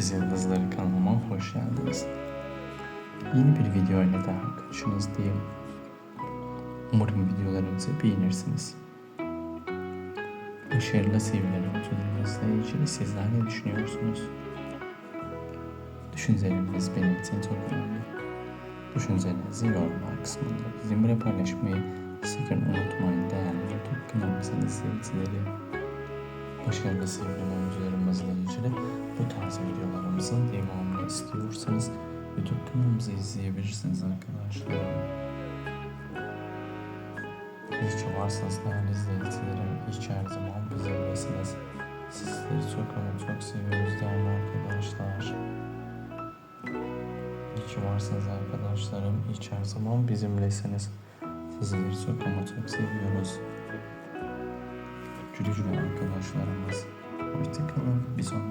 Biz Yıldızları kanalıma hoş geldiniz. Yeni bir video ile daha karşınızdayım. Umarım videolarımızı beğenirsiniz. Başarılı sevilen oyuncularımızla ilgili sizler ne düşünüyorsunuz? Düşünceleriniz benim için çok önemli. Düşüncelerinizi yorumlar kısmında bizimle paylaşmayı sakın unutmayın değerli YouTube kanalımızın izleyicileri. Başarılı sevilen oyuncularımızla ilgili bu tarz videolarımızın devamını istiyorsanız YouTube kanalımızı izleyebilirsiniz arkadaşlar. Varsınız değerli izleyicilerim. İyi ki her zaman bizimlesiniz. Sizleri çok ama çok seviyoruz değerli arkadaşlar. Ki varsınız arkadaşlarım. Ki her zaman bizimlesiniz. Sizleri çok ama çok seviyoruz. Güle güle arkadaşlarımız. Hoşçakalın. Bir sonraki